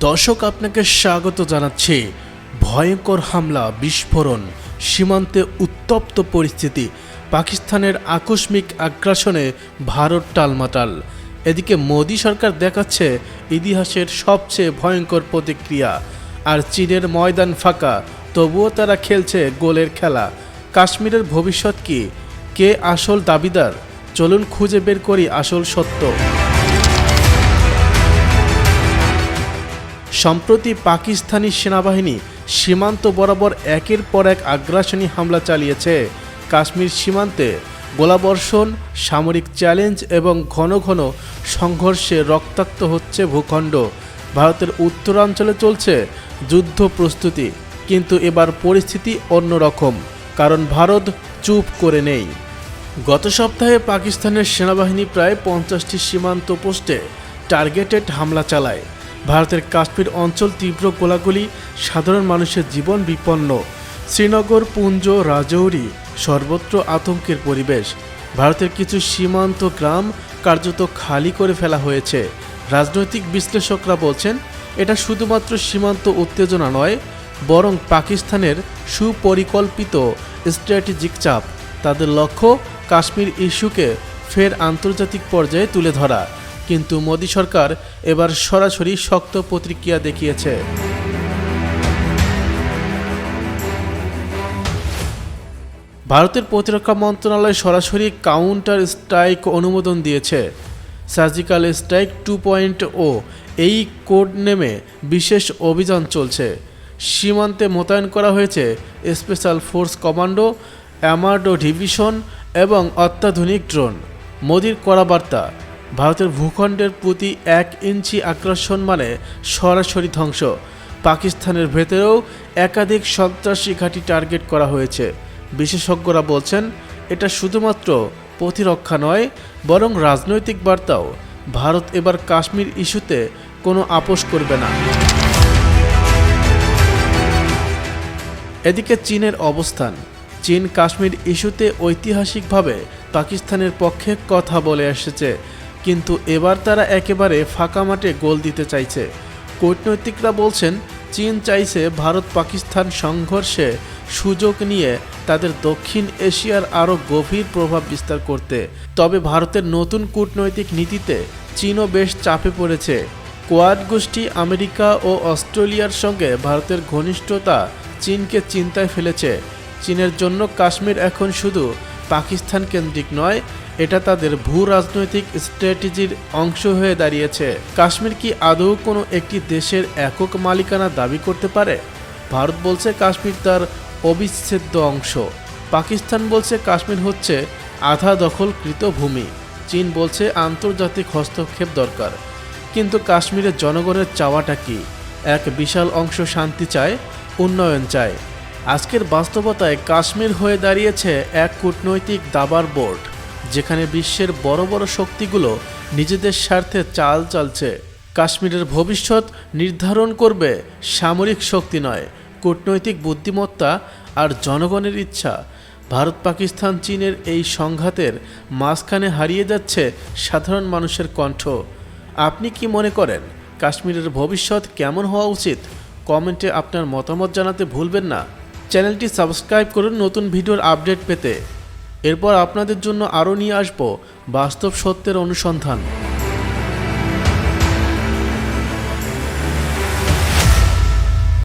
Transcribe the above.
দর্শক আপনাকে স্বাগত জানাচ্ছে। ভয়ঙ্কর হামলা, বিস্ফোরণ, সীমান্তে উত্তপ্ত পরিস্থিতি, পাকিস্তানের আকস্মিক আগ্রাসনে ভারত টালমাটাল। এদিকে মোদী সরকার দেখাচ্ছে ইতিহাসের সবচেয়ে ভয়ঙ্কর প্রতিক্রিয়া। আর চীনের ময়দান ফাঁকা, তবুও তারা খেলছে গোলের খেলা। কাশ্মীরের ভবিষ্যৎ কি? কে আসল দাবিদার? চলুন খুঁজে বের করি আসল সত্য। সম্প্রতি পাকিস্তানি সেনাবাহিনী সীমান্ত বরাবর একের পর এক আগ্রাসনী হামলা চালিয়েছে। কাশ্মীর সীমান্তে গোলাবর্ষণ, সামরিক চ্যালেঞ্জ এবং ঘন ঘন সংঘর্ষে রক্তাক্ত হচ্ছে ভূখণ্ড। ভারতের উত্তরাঞ্চলে চলছে যুদ্ধ প্রস্তুতি, কিন্তু এবার পরিস্থিতি অন্যরকম কারণ ভারত চুপ করে নেই। গত সপ্তাহে পাকিস্তানের সেনাবাহিনী প্রায় পঞ্চাশটি সীমান্ত পোস্টে টার্গেটেড হামলা চালায়। ভারতের কাশ্মীর অঞ্চল তীব্র গোলাগুলি সাধারণ মানুষের জীবন বিপন্ন। শ্রীনগর, পুঞ্জ, রাজৌরি সর্বত্র আতঙ্কের পরিবেশ। ভারতের কিছু সীমান্ত গ্রাম কার্যত খালি করে ফেলা হয়েছে। রাজনৈতিক বিশ্লেষকরা বলছেন, এটা শুধুমাত্র সীমান্ত উত্তেজনা নয়, বরং পাকিস্তানের সুপরিকল্পিত স্ট্র্যাটেজিক চাপ। তাদের লক্ষ্য, কাশ্মীর ইস্যুকে ফের আন্তর্জাতিক পর্যায়ে তুলে ধরা। কিন্তু মোদী সরকার এবার সরাসরি শক্ত প্রতিক্রিয়া দেখিয়েছে। ভারতের প্রতিরক্ষা মন্ত্রণালয় সরাসরি কাউন্টার স্ট্রাইক অনুমোদন দিয়েছে। সার্জিক্যাল স্ট্রাইক টু পয়েন্ট ও এই কোড নেমে বিশেষ অভিযান চলছে। সীমান্তে মোতায়েন করা হয়েছে special force commando, armoured division এবং অত্যাধুনিক ড্রোন। মোদির কড়া বার্তা ভারতের ভূখণ্ডের প্রতি এক ইঞ্চি আগ্রাসন মানে সরাসরি ধ্বংস। পাকিস্তানের ভেতরেও একাধিক সন্ত্রাসী ঘাঁটি টার্গেট করা হয়েছে। বিশেষজ্ঞরা বলছেন, এটা শুধুমাত্র প্রতিরক্ষা নয়, বরং রাজনৈতিক বার্তাও। ভারত এবার কাশ্মীর ইস্যুতে কোনো আপোষ করবে না। এদিকে চীনের অবস্থান। চীন কাশ্মীর ইস্যুতে ঐতিহাসিকভাবে পাকিস্তানের পক্ষে কথা বলে এসেছে। কিন্তু এবার তারা একেবারে ফাঁকা মাঠে গোল দিতে চাইছে। কূটনৈতিকরা বলছেন, চীন চাইছে ভারত পাকিস্তান সংঘর্ষে সুযোগ নিয়ে তাদের দক্ষিণ এশিয়ার আরও গভীর প্রভাব বিস্তার করতে। তবে ভারতের নতুন কূটনৈতিক নীতিতে চীনও বেশ চাপে পড়েছে। কোয়াড গোষ্ঠী আমেরিকা ও অস্ট্রেলিয়ার সঙ্গে ভারতের ঘনিষ্ঠতা চীনকে চিন্তায় ফেলেছে। চীনের জন্য কাশ্মীর এখন শুধু পাকিস্তান কেন্দ্রিক নয়, এটা তাদের ভূ রাজনৈতিক স্ট্র্যাটেজির অংশ হয়ে দাঁড়িয়েছে। কাশ্মীর কি আদৌ কোনো একটি দেশের একক মালিকানা দাবি করতে পারে? ভারত বলছে কাশ্মীর তার অবিচ্ছেদ্য অংশ। পাকিস্তান বলছে কাশ্মীর হচ্ছে আধা দখলকৃত ভূমি। চীন বলছে আন্তর্জাতিক হস্তক্ষেপ দরকার। কিন্তু কাশ্মীরের জনগণের চাওয়াটা কি? এক বিশাল অংশ শান্তি চায়, উন্নয়ন চায়। আজকের বাস্তবতায় কাশ্মীর হয়ে দাঁড়িয়েছে এক কূটনৈতিক দাবার বোর্ড, যেখানে বিশ্বের বড় বড় শক্তিগুলো নিজেদের স্বার্থে চাল চালছে। কাশ্মীরের ভবিষ্যৎ নির্ধারণ করবে সামরিক শক্তি নয়, কূটনৈতিক বুদ্ধিমত্তা আর জনগণের ইচ্ছা। ভারত, পাকিস্তান, চীনের এই সংঘাতের মাঝখানে হারিয়ে যাচ্ছে সাধারণ মানুষের কণ্ঠ। আপনি কি মনে করেন, কাশ্মীরের ভবিষ্যৎ কেমন হওয়া উচিত? কমেন্টে আপনার মতামত জানাতে ভুলবেন না। চ্যানেলটি সাবস্ক্রাইব করুন নতুন ভিডিওর আপডেট পেতে। এরপর আপনাদের জন্য আরও নিয়ে আসব বাস্তব সত্যের অনুসন্ধান।